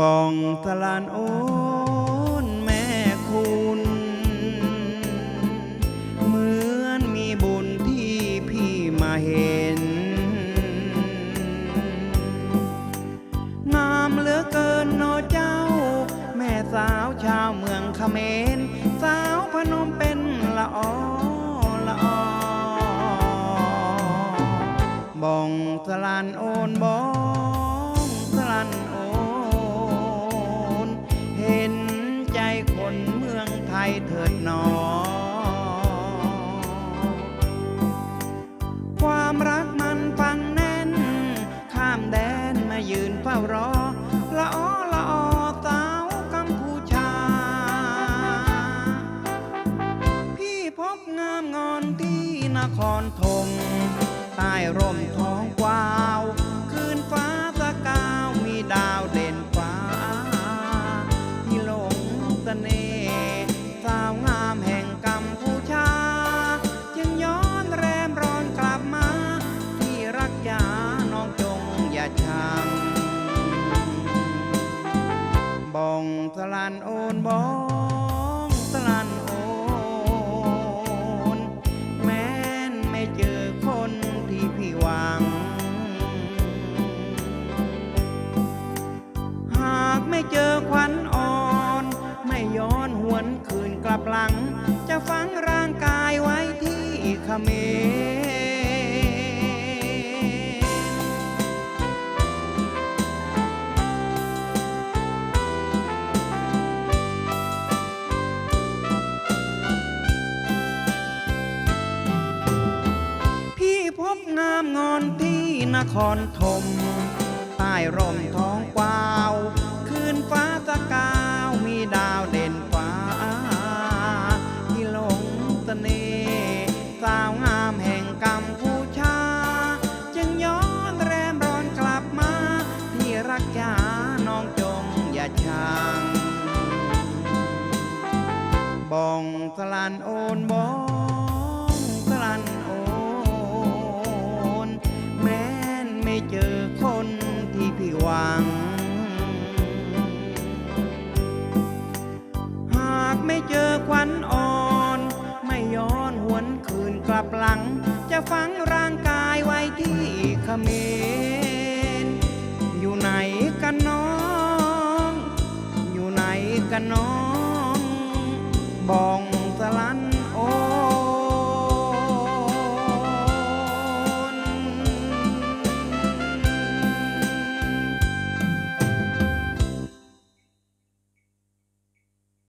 บองตะลานโอนแม่คุณ เหมือนมีบุญที่พี่มาเห็น งามเหลือเกินโนเจ้า แม่สาวชาวเมืองขเขมร สาวพนมเป็นละออละออบองสลันโอนบองสลันโยืนเฝ้ารอละออละออสาวกัมพูชา พี่พบงามงอนที่นครธมใต้ร่มท้องกวาว คืนฟ้าสกาวมีดาวเด่นฟ้าที่หลงเสน่ห์สาวงามแห่งกัมพูชา จึงย้อนแรมร้อนกลับมา ที่รักยาน้องจงอย่าชัง สลันโอนบองสลันโอน แม้นไม่เจอคนที่พี่หวัง หากไม่เจอควันอ่อน ไม่ย้อนหวนคืนกลับหลัง จะฝังร่างกายไว้ที่เขมร งามงอนที่นครธมใต้ร่มท้องกวาว คืนฟ้าสกาวมีดาวเด่นฟ้า ที่หลงเสน่ห์สาวงามแห่งกัมพูชา จึงย้อนแรมร้อนกลับมา ที่รักยาน้องจงอย่าชังบองสลันโอนบอง เจอคนที่พี่หวัง หากไม่เจอควันอ่อน ไม่ย้อนหวนคืนกลับหลัง จะฝังร่างกายไว้ที่ขมรอยู่ไหนกันน้อง อยู่ไหนกันน้อง